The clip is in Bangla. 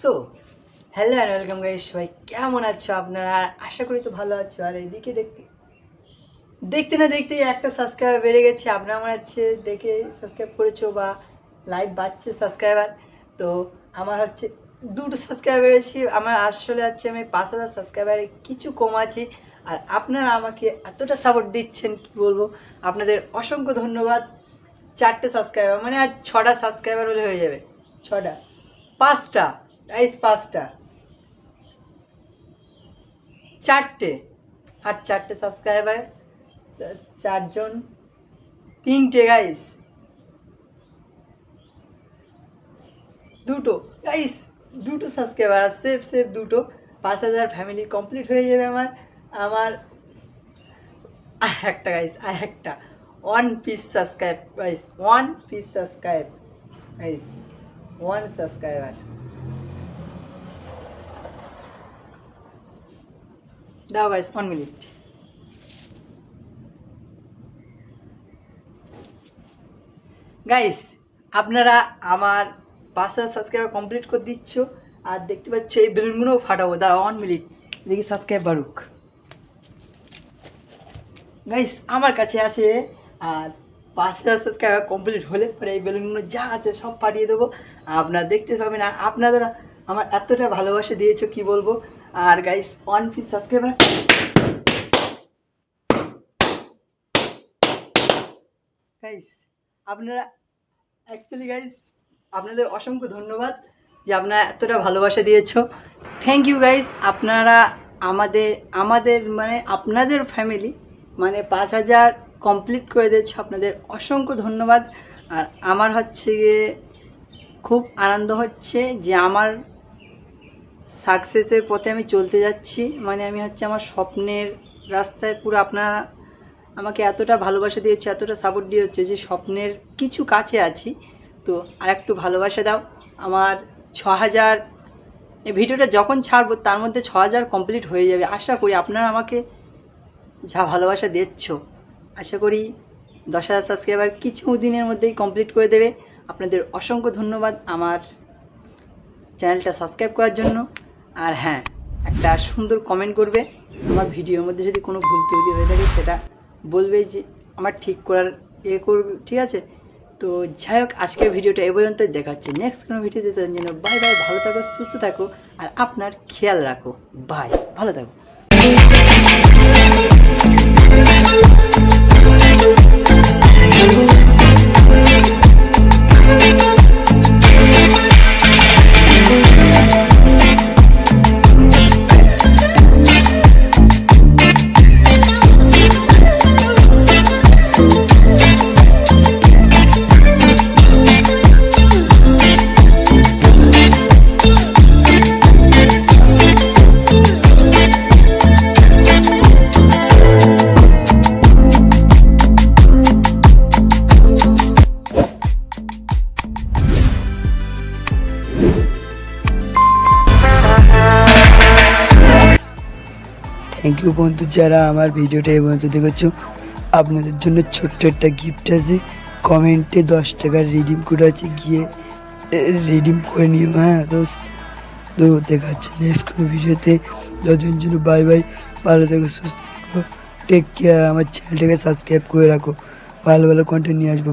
So hello and welcome guys সবাই কেমন আছো আপনারা? আশা করি তো ভালো আছো। আর এদিকে দেখতে দেখতে না দেখতেই একটা সাবস্ক্রাইবার বেড়ে গেছে। আপনারা মনে হচ্ছে দেখে সাবস্ক্রাইব করেছ বা লাইভ বাড়ছে সাবস্ক্রাইবার তো আমার হচ্ছে দুটো সাবস্ক্রাইবার বেড়েছি আমার আসলে হচ্ছে আমি পাঁচ হাজার সাবস্ক্রাইবারে কিছু কম আছি। আর আপনারা আমাকে এতটা সাপোর্ট দিচ্ছেন, কি বলব? আপনাদের অসংখ্য ধন্যবাদ। চারটে সাবস্ক্রাইবার মানে আর ছটা সাবস্ক্রাইবার হলে হয়ে যাবে। ছটা। পাঁচটা। গাইস পাঁচটা। চারটে। আর চারটে সাবস্ক্রাইবার চারজন। তিনটে গাইস দুটো। গাইস দুটো সাবস্ক্রাইবার আর সেফ সেফ দুটো। পাঁচ হাজার ফ্যামিলি কমপ্লিট হয়ে যাবে আমার। আমার আর একটা গাইস আর একটা। One piece subscribe guys one piece subscribe guys one subscriber দাও গাইস ওয়ান মিনিট গাইস আপনারা আমার পাঁচ হাজার সাবস্ক্রাইবার কমপ্লিট করে দিচ্ছ, আর দেখতে পাচ্ছ এই বেলুনগুলোও ফাটাবো। দাঁড়া ওয়ান মিনিট দেখি সাবস্ক্রাইব বাড়ুক। গাইস আমার কাছে আছে, আর পাঁচ হাজার সাবস্ক্রাইবার কমপ্লিট হলে পরে এই বেলুনগুলো যা আছে সব পাঠিয়ে দেবো। আপনারা দেখতে পাবেন, আর আপনারা আমার এতটা ভালোবাসা দিয়েছ, কি বলব? আর guys one piece subscriber guys আপনারা অ্যাকচুয়ালি গাইস আপনাদের অসংখ্য ধন্যবাদ যে আপনারা এতটা ভালোবাসা দিয়েছ। থ্যাংক ইউ গাইস আপনারা আমাদের আমাদের মানে আপনাদের ফ্যামিলি মানে পাঁচ হাজার কমপ্লিট করে দিয়েছ, আপনাদের অসংখ্য ধন্যবাদ। আর আমার হচ্ছে গিয়ে খুব আনন্দ হচ্ছে যে আমার সাকসেসের পথে আমি চলতে যাচ্ছি। মানে আমি হচ্ছে আমার স্বপ্নের রাস্তায় পুরো আপনারা আমাকে এতটা ভালোবাসা দিয়েছে, এতটা সাপোর্ট দিয়ে হচ্ছে যে স্বপ্নের কিছু কাছে আছি। তো আর একটু ভালোবাসা দাও। আমার ছ হাজার ভিডিওটা যখন ছাড়বো তার মধ্যে ছ হাজার কমপ্লিট হয়ে যাবে। আশা করি আপনারা আমাকে যা ভালোবাসা দিচ্ছ, আশা করি দশ হাজার সাবস্ক্রাইবার কিছু দিনের মধ্যেই কমপ্লিট করে দেবে। আপনাদের অসংখ্য ধন্যবাদ। আমার চ্যানেলটা সাবস্ক্রাইব করার জন্য। আর হ্যাঁ একটা সুন্দর কমেন্ট করবে। আমার ভিডিওর মধ্যে যদি কোনো ভুল ত্রুটি হয়ে থাকে, সেটা বলবে যে, আমার ঠিক করার এ করবে ঠিক আছে? তো যাই হোক, আজকের ভিডিওটা এ পর্যন্ত দেখাচ্ছে নেক্সট কোনো ভিডিওতে। তার জন্য বাই বাই ভালো থাকো, সুস্থ থাকো, আর আপনার খেয়াল রাখো। বাই ভালো থাকো। থ্যাংক ইউ বন্ধু যারা আমার ভিডিওটা এই পর্যন্ত দেখেছ। আপনাদের জন্য ছোট্ট একটা গিফট আছে। কমেন্টে দশ টাকার রিডিম কোড আছে, গিয়ে রিডিম করে নিও হ্যাঁ দোষ তো দেখা যাচ্ছে নেক্সট কোনো ভিডিওতে। দশজন জন্য বাই বাই ভালো থেকো, সুস্থ থেকো। টেক কেয়ার আমার চ্যানেলটাকে সাবস্ক্রাইব করে রাখো। ভালো ভালো কন্টেন্ট নিয়ে আসব।